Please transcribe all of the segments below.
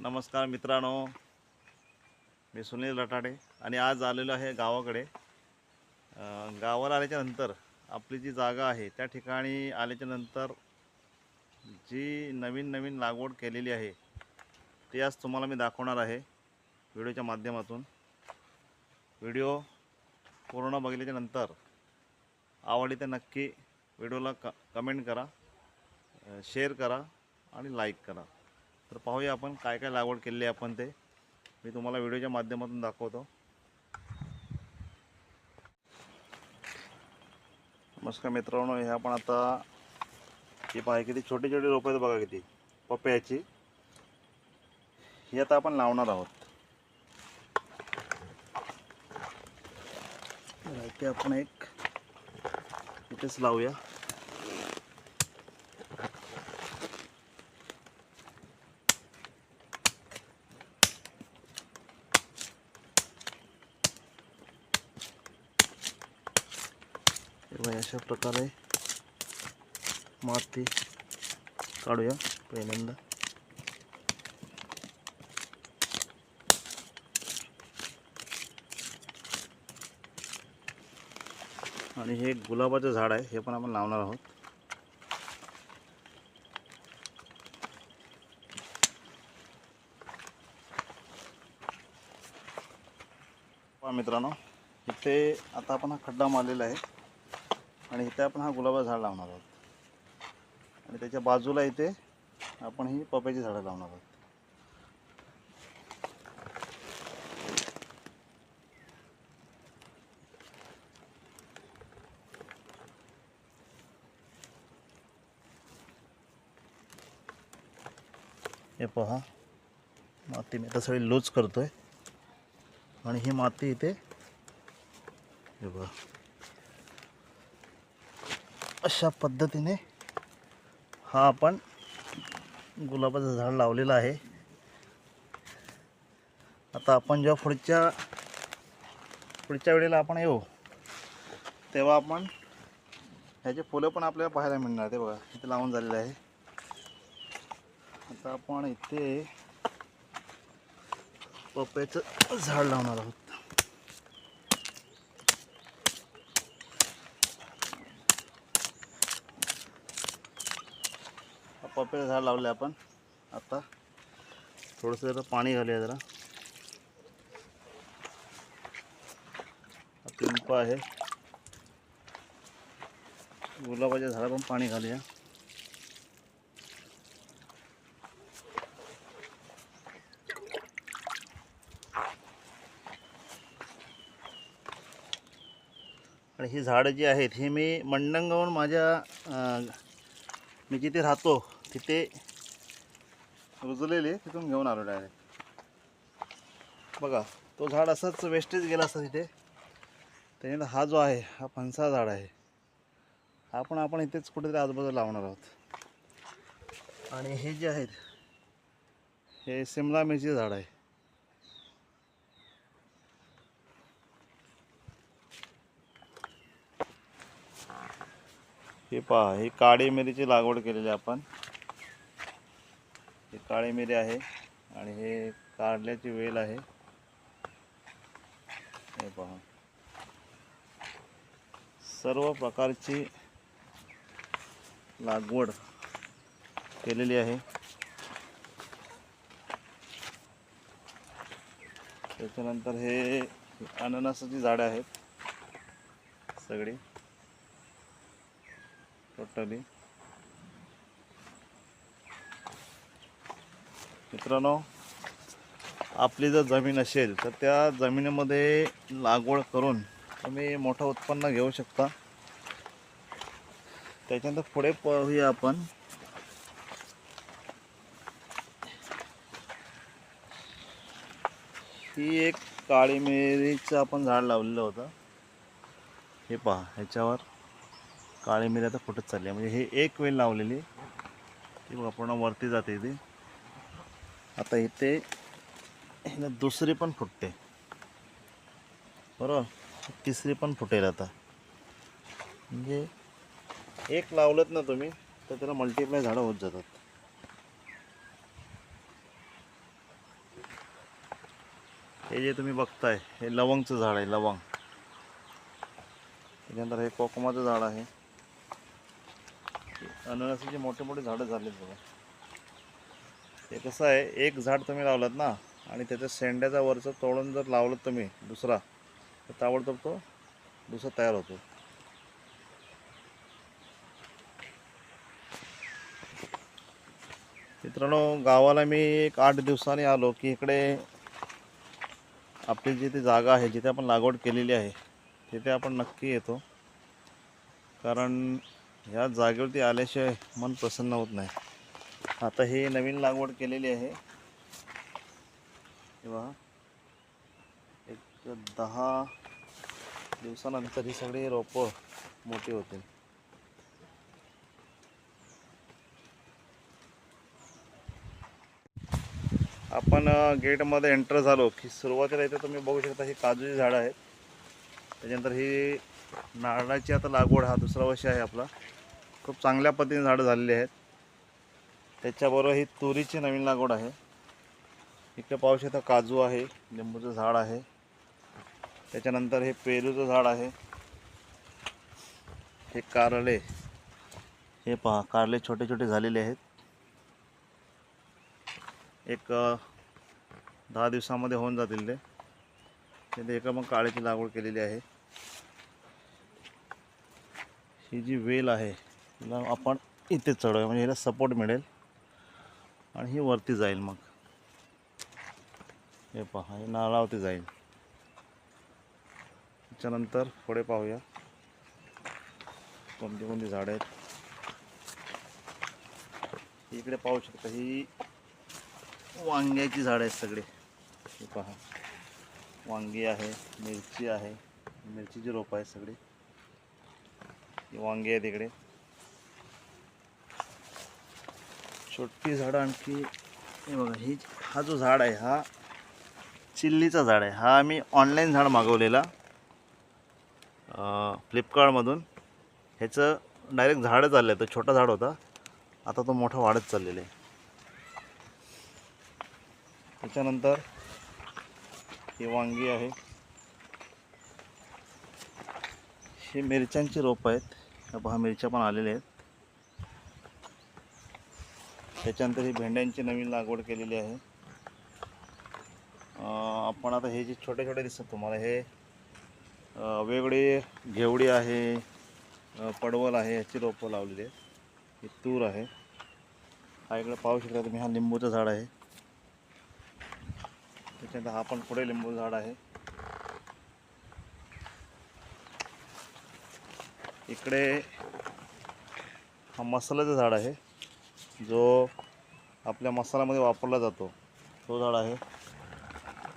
नमस्कार मित्रांनो मी सुनील रटाडे आणि आज आलेलो आहे गावाकडे. गावाला आल्याच्यानंतर आपली जी जागा आहे त्या ठिकाणी आल्याच्यानंतर जी नवीन नवीन लागवड केलेली आहे ती आज तुम्हाला मी दाखवणार आहे व्हिडिओच्या माध्यमातून. व्हिडिओ पूर्ण बघितल्याच्या नंतर आवडली तर नक्की व्हिडिओला क कमेंट करा शेअर करा आणि लाईक करा. तर पाहूया आपण काय काय लागवड केलेली आहे आपण ते. मी तुम्हाला व्हिडिओच्या माध्यमातून दाखवतो. नमस्कार मित्रांनो हे आपण आता हे पाहिजे किती छोटे छोटे रोपं आहेत बघा किती. पपयाची. ही आता आपण लावणार आहोत. इथे आपण एक इथेच लावूया तेव्हा अशा प्रकारे माती काढूया पहिल्यांदा. आणि हे गुलाबाचं झाड आहे हे पण आपण लावणार आहोत. मित्रांनो इथे आता आपण हा खड्डा मारलेला आहे. आणि इथे आपण हा गुलाबा झाड लावणार आहोत. आणि त्याच्या बाजूला इथे आपण ही पप्याची झाडं लावणार आहोत. हे पहा माती मी आता सगळी लूज करतोय. आणि ही माती इथे हे बघा. अशा पद्धतीने हा आपण गुलाबाचं झाड लावलेलं आहे. आता आपण जेव्हा पुढच्या पुढच्या वेळेला आपण येऊ तेव्हा आपण ह्याचे फुलं पण आपल्याला पाहायला मिळणार ते बघा इथे लावून झालेलं आहे. आता आपण इथे पप्याचं झाड लावणार आहोत. हा झाड लावले आपण. आता थोडंसं जरा पाणी घालूया जरा. पिंप आहे. गुलाबाच्या झाडा पण पाणी घालूया. आणि ही झाडं जी आहेत ही मी मंडंगावून माझ्या मी जिथे राहतो तिथे रुजलेले तिथून घेऊन आलो डायरेक्ट बघा तो झाड असाच वेस्टेज गेला असता तिथे. त्याने हा जो आहे हा फणसा झाड आहे. हा पण आपण इथेच कुठेतरी आजूबाजूला लावणार आहोत. आणि हे जे आहेत हे सिमला मिरची झाड आहे. हे पहा ही काळी मिरीची लागवड केलेली आपण. हे काळी मिरी आहे आणि हे कारल्याची वेल आहे. हे पहा. सर्व प्रकारची लागवड केलेली आहे. त्याच्यानंतर हे अननसाची झाडं आहेत सगळी. टोटली मित्रांनो आपली जर जमीन असेल तर त्या जमिनीमध्ये लागवड करून तुम्ही मोठं उत्पन्न घेऊ शकता. त्याच्यानंतर पुढे पाहूया आपण. ही एक काळी मिरीचं आपण झाड लावलेलं होतं. हे पहा ह्याच्यावर काळी मिरी आता फुटत चालली आहे. म्हणजे हे एक वेल लावलेली ती पूर्ण वरती जाते ती. आता इथे हिला दुसरी पण फुटते. बरोबर तिसरी पण फुटेल आता. म्हणजे एक लावलत ना तुम्ही तर त्याला मल्टिप्लाय झाडं होत जातात. हे जे तुम्ही बघताय हे लवंगचं झाड आहे लवंग. त्याच्यानंतर हे कोकमाचं झाड आहे. अननसाचे मोठे मोठे झाडं झालेत बघा. ते कसं आहे एक झाड तुम्ही लावलात ना आणि त्याच्या शेंड्याचा वरचं तोडून जर लावलं तुम्ही दुसरा तर ताबडतोब तो दुसरा तयार होतो. मित्रांनो गावाला मी एक आठ दिवसांनी आलो की इकडे आपली जिथे जागा आहे जिथे आपण लागवड केलेली आहे तिथे आपण नक्की येतो. कारण ह्या जागेवरती आल्याशिवाय मन प्रसन्न होत नाही. आता ही नवीन लागवड केलेली आहे. तेव्हा एक दहा दिवसानंतर ही सगळी रोपं मोठी होतील. आपण गेटमध्ये एंटर झालो की सुरुवातीला इथे तुम्ही बघू शकता ही काजूची झाडं आहेत. त्याच्यानंतर ही नारळाची आता लागवड हा दुसरा वर्ष आहे आपला. खूप चांगल्या पद्धतीने झाडं झालेली आहेत. त्याच्याबरोबर ही तुरीची नवीन लागवड आहे. इकडे पाहू शकता काजू आहे लिंबूचं झाड आहे. त्याच्यानंतर हे पेरूचं झाड आहे. हे कारले. हे पहा कारले छोटे छोटे झालेले आहेत. एक दहा दिवसामध्ये होऊन जातील ते. तिथे एका मग काळ्याची लागवड केलेली आहे. ही जी वेल आहे तिला आपण इथे चढवूया म्हणजे हिला सपोर्ट मिळेल. आणि ही वरती जाईल मग. हे पहा हे नारळावरती जाईल. त्याच्यानंतर पुढे पाहूया. कोणती कोणती झाडं आहेत. इकडे पाहू शकता ही वांग्याची झाडं आहेत सगळे. हे पहा. वांगी आहे मिरची आहे. मिरचीची रोपं आहेत सगळी. ही वांगी आहेत इकडे. छोटी झाडं आणखी हे बघा ही हा जो झाड आहे हा चिल्लीचा झाड आहे. हा आम्ही ऑनलाईन झाड मागवलेला फ्लिपकार्टमधून. ह्याचं डायरेक्ट झाडच आलं आहे तो छोटा झाड होता. आता तो मोठा वाढत चाललेला आहे. त्याच्यानंतर ही वांगी आहे. ही मिरच्यांची रोपं आहेत. ह्या पहा मिरच्या पण आलेल्या आहेत. त्याच्यानंतर ही भेंड्यांची नवीन लागवड केलेली आहे. आपण आता हे जे छोटे छोटे दिसतात तुम्हाला हे वेगळे घेवडी आहे पडवल आहे याची रोपं लावलेली आहेत. ही तूर आहे. हा इकडे पाहू शकता तुम्ही हा लिंबूचं झाड आहे. त्याच्यानंतर हा पण पुढे लिंबू झाड आहे. इकडे हा मसाल्याचं झाड आहे. जो आपल्या मसाल्यामध्ये वापरला जातो तो झाड आहे.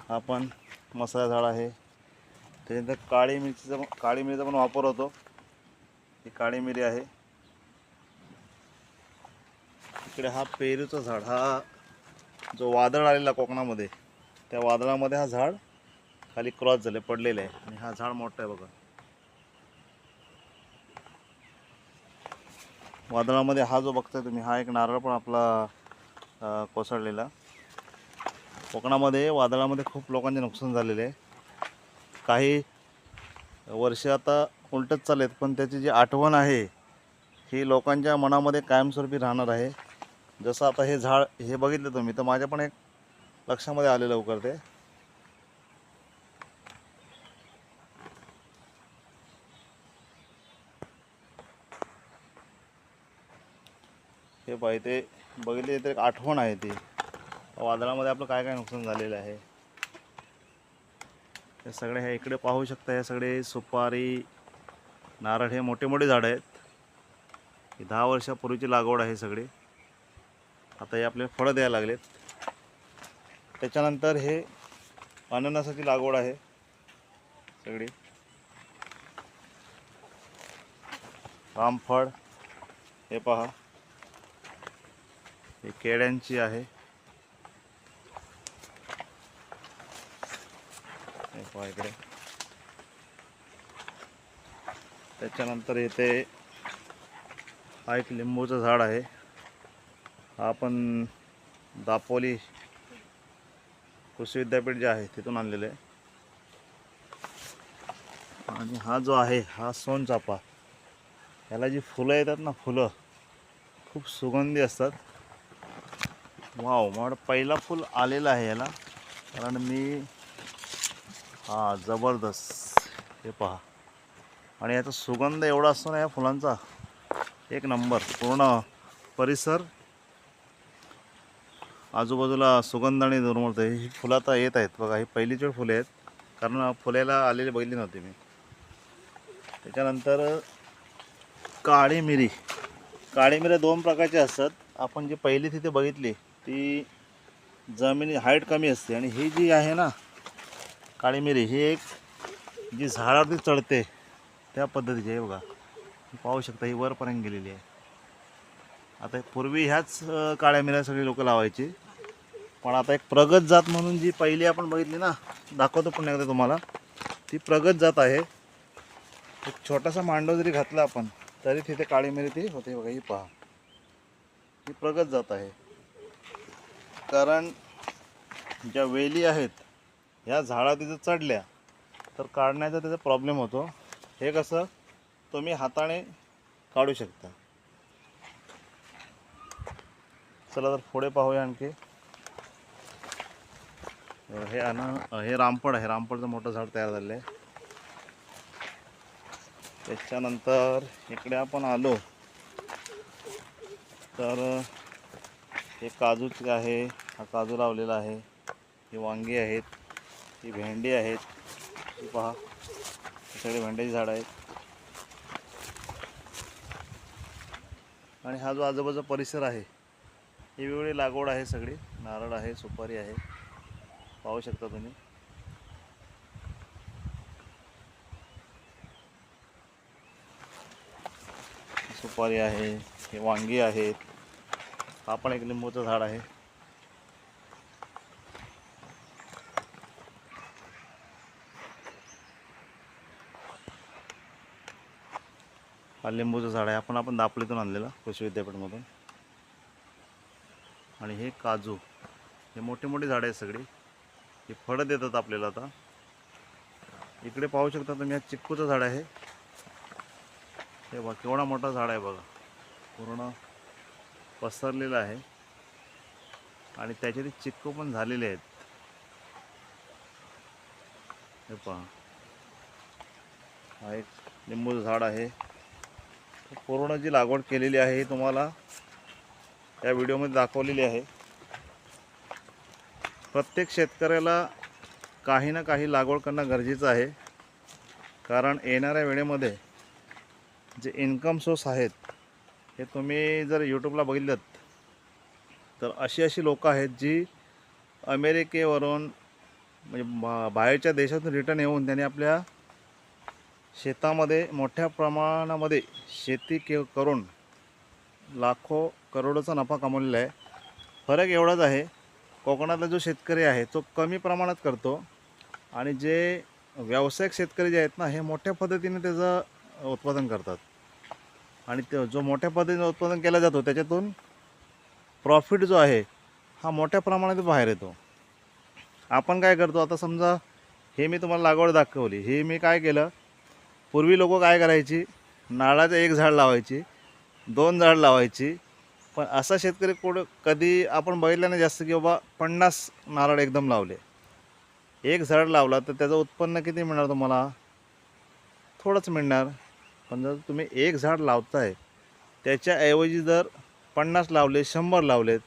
हा पण मसाला झाड आहे. त्याच्यानंतर काळी मिरचीचा काळी मिरीचा पण वापर होतो. ही काळी मिरी आहे. इकडे हा पेरूचं झाड हा जो वादळ आलेला कोकणामध्ये त्या वादळामध्ये हा झाड खाली क्रॉस झाले पडलेले आहे. आणि हा झाड मोठा आहे बघा. वादळामध्ये हा जो बघताय तुम्ही हा एक नारळ पण आपला कोसळलेला. कोकणामध्ये वादळामध्ये खूप लोकांचे नुकसान झालेले आहे. काही वर्ष आता उलटच आहेत पण त्याची जी आठवण आहे ही लोकांच्या मनामध्ये कायमस्वरूपी राहणार आहे. जसं आता हे झाड हे बघितलं तुम्ही तर माझ्या पण एक लक्षामध्ये आले लवकर ते हे पाहिजे ते बघितले तर एक आठवण आहे ती. वादळामध्ये आपलं काय काय नुकसान झालेलं आहे? हे सगळे हे इकडे पाहू शकता हे सगळे सुपारी नारळ हे मोठे मोठे झाडं आहेत. ही दहा वर्षापूर्वीची लागवड आहे सगळी. आता हे आपले फळं द्यायला लागलेत. त्याच्यानंतर हे अननसाची लागवड आहे सगळी. रामफळ हे पहा. ही केळ्यांची आहे. इकडे. त्याच्यानंतर इथे हा एक लिंबूचं झाड आहे. हा पण दापोली कृषी विद्यापीठ जे आहे तिथून आणलेलं आहे. आणि हा जो आहे हा सोनचापा. याला जी फुलं येतात ना फुलं खूप सुगंधी असतात. वाव मला पहिला फुल आलेला आहे याला. कारण मी हा जबरदस्त. हे पहा. आणि याचा सुगंध एवढा असतो ना या फुलांचा. एक नंबर पूर्ण परिसर. आजूबाजूला सुगंध आणि दुर्मळतं ही फुलं आता येत आहेत. बघा ही पहिलीच वेळ फुले आहेत. कारण फुल्याला आलेली बघितली नव्हती मी. त्याच्यानंतर काळी मिरी. काळी मिऱ्या दोन प्रकारचे असतात. आपण जी पहिली तिथे बघितली ती जमिनी हाईट कमी असते. आणि ही जी आहे ना काळी मिरी ही एक जी झाडावरती चढते त्या पद्धतीची आहे बघा. पाहू शकता ही वरपर्यंत गेलेली आहे. आता पूर्वी ह्याच काळ्या मिऱ्या सगळी लोक लावायची. पण आता एक प्रगत जात म्हणून जी पहिली आपण बघितली ना दाखवतो पुन्हा एकदा तुम्हाला. ती प्रगत जात आहे. एक छोटासा मांडव जरी घातला आपण तरी तिथे काळी मिरी ती होते बघा ही पहा. ही प्रगत जात आहे. कारण ज्या वेली आहेत ह्या झाडा तिथं चढल्या तर काढण्याचा त्याचा प्रॉब्लेम होतो. हे कसं तुम्ही हाताने काढू शकता. चला तर पुढे पाहूया आणखी. हे अना हे रामफळ आहे. रामफळचं मोठं झाड तयार झालं आहे त्याच्यानंतर इकडे आपण आलो. तर हे काजूचे आहे. हा काजू लावलेला आहे. ही वांगी आहेत ही भेंडी आहेत. ही पहा सगळे भेंड्याची झाडं आहेत. आणि हा जो आजूबाजूचा परिसर आहे ही वेगवेगळी लागवड आहे सगळी. नारळ आहे सुपारी आहे. पाहू शकता तुम्ही. सुपारी आहे हे वांगी आहेत. हा पण एक लिंबूचं झाड आहे. हा लिंबूचं झाड आहे. आपण आपण दापलीतून आणलेलं कृषी विद्यापीठमधून. आणि हे काजू. हे मोठे मोठे झाडं आहेत सगळी. हे फळं देतात आपल्याला आता. इकडे पाहू शकता तुम्ही हा चिक्कूचं झाड आहे. हे बघा केवढा मोठा झाड आहे बघा. पूर्ण पसरलेलं आहे. आणि त्याचे ते चिक्कू पण झालेले आहेत. हे पहा. हा एक लिंबूचं झाड आहे. पूर्ण जी लागवड केलेली आहे ही तुम्हाला या व्हिडिओमध्ये दाखवलेली आहे. प्रत्येक शेतकऱ्याला काही ना काही लागवड करणं गरजेचं आहे. कारण येणाऱ्या वेळेमध्ये जे इन्कम सोर्स आहेत हे तुम्ही जर यूट्यूबला बघितलं तर अशी अशी लोकं आहेत जी अमेरिकेवरून म्हणजे बा बाहेरच्या देशातून रिटर्न येऊन त्यांनी आपल्या शेतामध्ये मोठ्या प्रमाणामध्ये शेती के करून लाखो करोडोचा नफा कमवलेला आहे. फरक एवढाच आहे कोकणातला जो शेतकरी आहे तो कमी प्रमाणात करतो आणि जे व्यावसायिक शेतकरी जे आहेत ना हे मोठ्या पद्धतीने त्याचं उत्पादन करतात. आणि ते जो मोठ्या पद्धतीने उत्पादन केला जातो त्याच्यातून प्रॉफिट जो आहे हा मोठ्या प्रमाणात बाहेर येतो. आपण काय करतो आता समजा हे मी तुम्हाला लागवड दाखवली हे मी काय केलं पूर्वी लोक काय करायची? नारळाचं एक झाड लावायची दोन झाड लावायची. पण असा शेतकरी कुठं कधी आपण बघितलं नाही जास्त की बाबा पन्नास नारळ एकदम लावले. एक झाड लावला तर त्याचं उत्पन्न किती मिळणार तुम्हाला? थोडंच मिळणार. पण जर तुम्ही एक झाड लावताय त्याच्याऐवजी जर पन्नास लावले शंभर लावलेत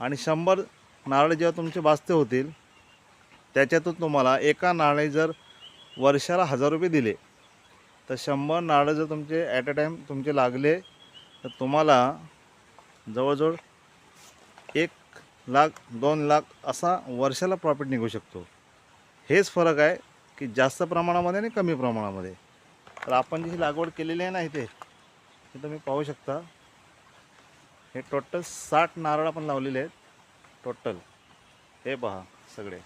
आणि शंभर नारळ जेव्हा तुमचे बाजते होतील त्याच्यातून तुम्हाला एका नारळी जर वर्षाला हजार रुपये दिले तर शंभर नाळं जर तुमचे ॲट अ टाईम तुमचे लागले तर तुम्हाला जवळजवळ एक लाख दोन लाख असा वर्षाला प्रॉफिट निघू शकतो. हेच फरक आहे की जास्त प्रमाणामध्ये आणि कमी प्रमाणामध्ये. तर आपण जी लागवड केलेली आहे ना इथे हे तुम्ही पाहू शकता. हे टोटल साठ नारळ आपण लावलेले आहेत. टोटल हे पहा सगळे.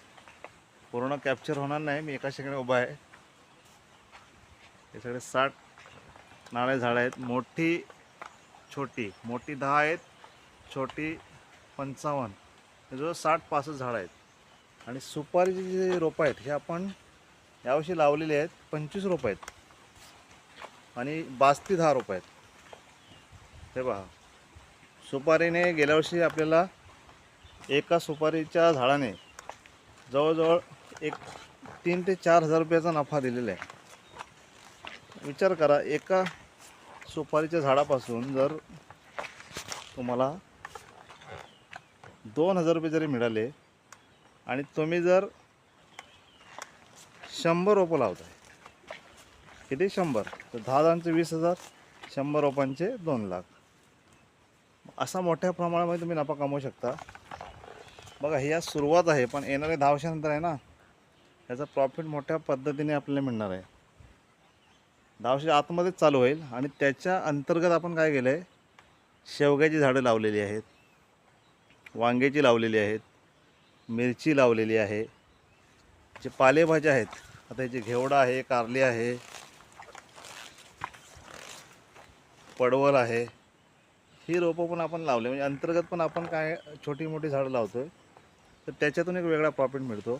पूर्ण कॅप्चर होणार नाही. मी एका शेकडे उभा आहे. हे सगळे साठ नारळ झाडं आहेत. मोठी छोटी. मोठी दहा आहेत छोटी पंचावन्न. हे जवळ साठ पासष्ट झाडं आहेत. आणि सुपारीचे जे रोपं आहेत हे आपण यावर्षी लावलेले आहेत पंचवीस रोपं आहेत. आणि बास्ती दहा रोपं आहेत. हे पहा. सुपारीने गेल्या वर्षी आपल्याला एका सुपारीच्या झाडाने जवळजवळ एक तीन ते चार हजार रुपयाचा नफा दिलेला आहे. विचार करा एका सुपारीच्या झाडापासून जर तुम्हाला दोन हजार रुपये जरी मिळाले आणि तुम्ही जर शंभर रोपं लावताय किती शंभर? तर दहा जणांचे वीस हजार शंभर रोपांचे दोन लाख. असा मोठ्या प्रमाणामध्ये तुम्ही नफा कमवू शकता. बघा ही आज सुरुवात आहे पण येणाऱ्या दहा वर्षानंतर आहे ना याचा प्रॉफिट मोठ्या पद्धतीने आपल्याला मिळणार आहे. दहा आतमध्येच चालू होईल. आणि त्याच्या अंतर्गत आपण काय केलं आहे शेवग्याची झाडं लावलेली आहेत. वांग्याची लावलेली आहेत. मिरची लावलेली आहे. जे पालेभाज्या आहेत आता याची घेवडा आहे कारली आहे पडवल आहे ही रोपं पण आपण लावले. म्हणजे अंतर्गत पण आपण काय छोटी मोठी झाडं लावतो आहे तर त्याच्यातून एक वेगळा प्रॉफिट मिळतो.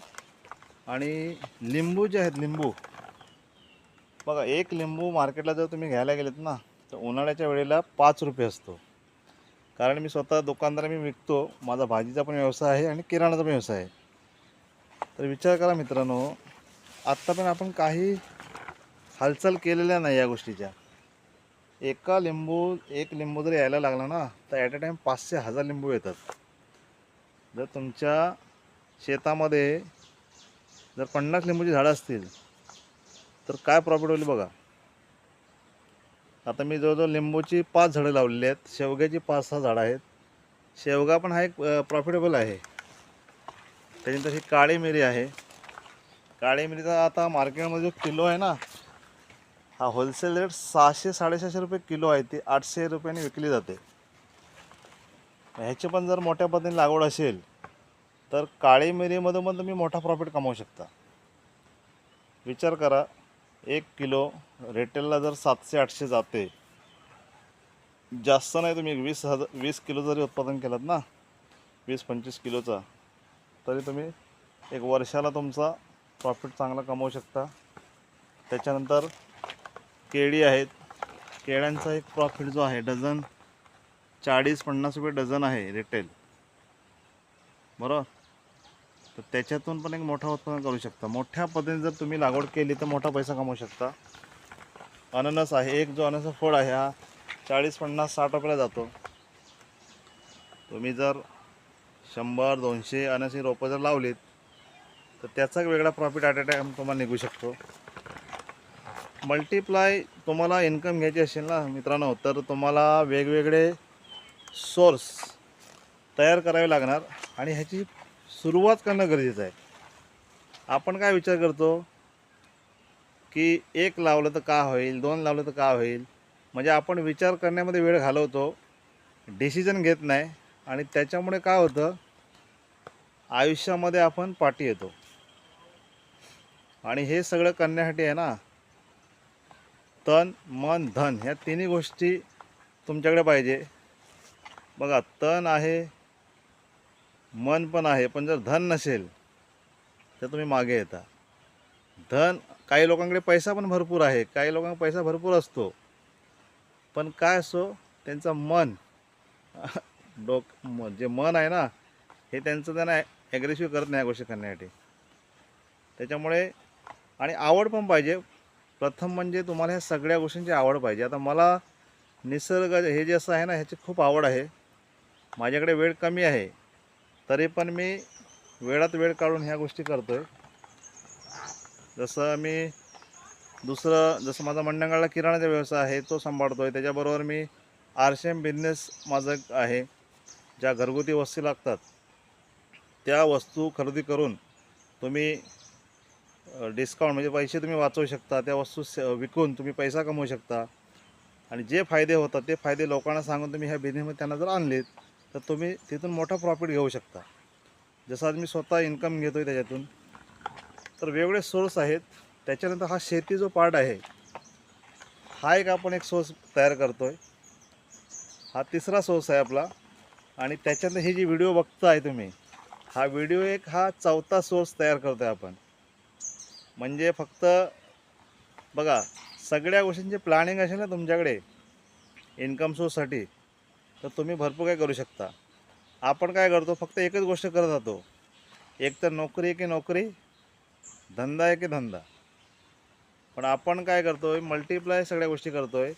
आणि लिंबू जे आहेत लिंबू बघा एक लिंबू मार्केटला जर तुम्ही घ्यायला गेलेत ना तर उन्हाळ्याच्या वेळेला पाच रुपये असतो. कारण मी स्वतः दुकानदार मी विकतो. माझा भाजीचा पण व्यवसाय आहे आणि किराणाचा पण व्यवसाय आहे. तर विचार करा मित्रांनो आत्ता पण आपण काही हालचाल केलेल्या नाही या गोष्टीच्या. एका लिंबू एक लिंबू जर यायला लागला ना तर ॲट अ टाईम पाचशे हजार लिंबू येतात. जर तुमच्या शेतामध्ये जर पन्नास लिंबूची झाडं असतील तर काय प्रॉफिट होईल बघा. आता मी जवळजवळ लिंबूची पाच झाडं लावलेली आहेत शेवग्याची पाच सहा झाडं आहेत. शेवगा पण हा एक प्रॉफिटेबल आहे. त्याच्यानंतर ही काळी मिरी आहे. काळी मिरीचा आता मार्केटमध्ये जो किलो आहे ना हा होलसेल रेट सहाशे साडेसहाशे रुपये किलो आहे. ती आठशे रुपयाने विकली जाते. ह्याची पण जर मोठ्या पद्धतीने लागवड असेल तर काळी मिरीमधून पण तुम्ही मोठा प्रॉफिट कमावू शकता. विचार करा. एक किलो रिटेलला जर सातशे आठशे जाते जास्त नाही तुम्ही वीस हजार वीस किलो जरी उत्पादन केलं ना वीस पंचवीस किलोचा तरी तुम्ही एक वर्षाला तुमचा प्रॉफिट चांगला कमवू शकता. त्याच्यानंतर केळी आहेत. केळ्यांचा एक प्रॉफिट जो आहे डझन चाळीस पन्नास रुपये डझन आहे रिटेल. बरोबर? तर त्याच्यातून पण एक मोठा उत्पन्न करू शकता. मोठ्या पद्धतीने जर तुम्ही लागवड केली तर मोठा पैसा कमवू शकता. अननस आहे एक जो अननस फळ आहे हा चाळीस पन्नास साठ रुपयाला जातो. तुम्ही जर शंभर दोनशे अनसी रोपं जर लावलीत तर त्याचा एक वेगळा प्रॉफिट ॲट अ टाईम तुम्हाला निघू शकतो. मल्टिप्लाय तुम्हाला इन्कम घ्यायची असेल ना मित्रांनो तर तुम्हाला वेगवेगळे सोर्स तयार करावे लागणार. आणि ह्याची सुरुवात करणं गरजेचं आहे. आपण काय विचार करतो? की एक लावलं तर का होईल? दोन लावलं तर का होईल? म्हणजे आपण विचार करण्यामध्ये वेळ घालवतो. डिसिजन घेत नाही. आणि त्याच्यामुळे काय होतं? आयुष्यामध्ये आपण पाठी येतो. आणि हे सगळं करण्यासाठी आहे ना? तन मन धन ह्या तिन्ही गोष्टी तुमच्याकडे पाहिजे. बघा तन आहे मन पण आहे पण जर धन नसेल तर तुम्ही मागे येता. धन काही लोकांकडे पैसा पण भरपूर आहे काही लोकांकडे पैसा भरपूर असतो. पण काय असो त्यांचं मन डोक म- जे मन आहे ना हे त्यांचं त्यांना ॲग्रेसिव्ह करत नाही या गोष्टी करण्यासाठी. त्याच्यामुळे आणि आवड पण पाहिजे. प्रथम म्हणजे तुम्हाला ह्या सगळ्या गोष्टींची आवड पाहिजे. आता मला निसर्ग हे जे असं आहे ना ह्याची खूप आवड आहे. माझ्याकडे वेळ कमी आहे. तरी पण मी वेळात वेळ काढून ह्या गोष्टी करतो आहे जसं मी दुसरं जसं माझा मंडंगाळला किराणाचा व्यवसाय आहे तो सांभाळतो आहे त्याच्याबरोबर मी आर सी एम बिझनेस माझं आहे. ज्या घरगुती वस्तू लागतात त्या वस्तू खरेदी करून तुम्ही डिस्काउंट म्हणजे पैसे तुम्ही वाचवू शकता. त्या वस्तू स विकून तुम्ही पैसा कमवू शकता. आणि जे फायदे होतात ते फायदे लोकांना सांगून तुम्ही ह्या बिझनेसमध्ये त्यांना जर आणलेत तर तुम्ही तिथून मोठा प्रॉफिट घेऊ शकता. जसं आज मी स्वतः इन्कम घेतो आहे त्याच्यातून तर वेगवेगळे सोर्स आहेत. त्याच्यानंतर हा शेती जो पार्ट आहे हा एक आपण एक सोर्स तयार करतो आहे हा तिसरा सोर्स आहे आपला. आणि त्याच्यातलं हे जी व्हिडिओ बघताय तुम्ही हा व्हिडिओ एक हा चौथा सोर्स तयार करतो आहे आपण. म्हणजे फक्त बघा सगळ्या गोष्टींचे प्लॅनिंग असेल ना तुमच्याकडे इन्कम सोर्ससाठी तर तुम्ही भरपूर काय करू शकता. आपण काय करतो फक्त एकच गोष्ट करत राहतो. एक तर नोकरी आहे की नोकरी धंदा आहे की धंदा. पण आपण काय करतो आहे मल्टिप्लाय सगळ्या गोष्टी करतो आहे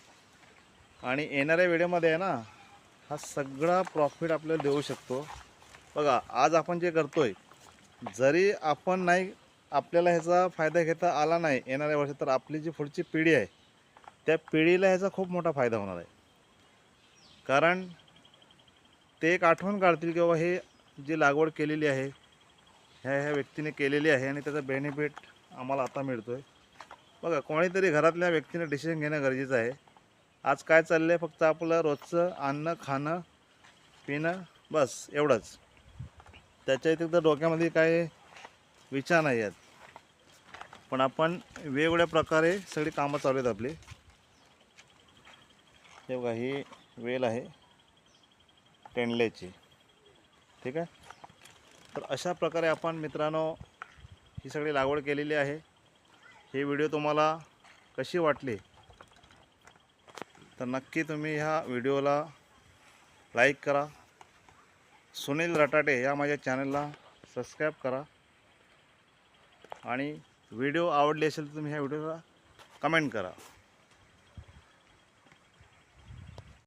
आणि येणाऱ्या वेळेमध्ये आहे ना हा सगळा प्रॉफिट आपल्याला देऊ शकतो. बघा आज आपण जे करतो आहे जरी आपण नाही आपल्याला ह्याचा फायदा घेता आला नाही येणाऱ्या वर्षात तर आपली जी पुढची पिढी आहे त्या पिढीला ह्याचा खूप मोठा फायदा होणार आहे. कारण ते एक आठवण काढतील की बाबा हे जी लागवड केलेली आहे ह्या ह्या व्यक्तीने केलेली आहे आणि त्याचा बेनिफिट आम्हाला आता मिळतो आहे बघा कोणीतरी घरातल्या व्यक्तीने डिसिजन घेणं गरजेचं आहे. आज काय चाललं आहे फक्त आपलं रोजचं अन्न खाणं पिणं बस एवढंच. त्याच्या व्यतिरिक्त डोक्यामध्ये काय विचार नाही आहेत. पण आपण वेगवेगळ्या प्रकारे सगळी कामं चालू आहेत आपली. हे बघा ही वेल आहे. टेंडल्याची ठीक आहे? तर अशा प्रकारे आपण मित्रांनो ही सगळी लागवड केलेली आहे. ही व्हिडिओ तुम्हाला कशी वाटली? तर नक्की तुम्ही ह्या व्हिडिओला लाईक करा. सुनील रटाटे या माझ्या चॅनलला सबस्क्राईब करा. आणि व्हिडिओ आवडले असेल तर तुम्ही ह्या व्हिडिओला कमेंट करा.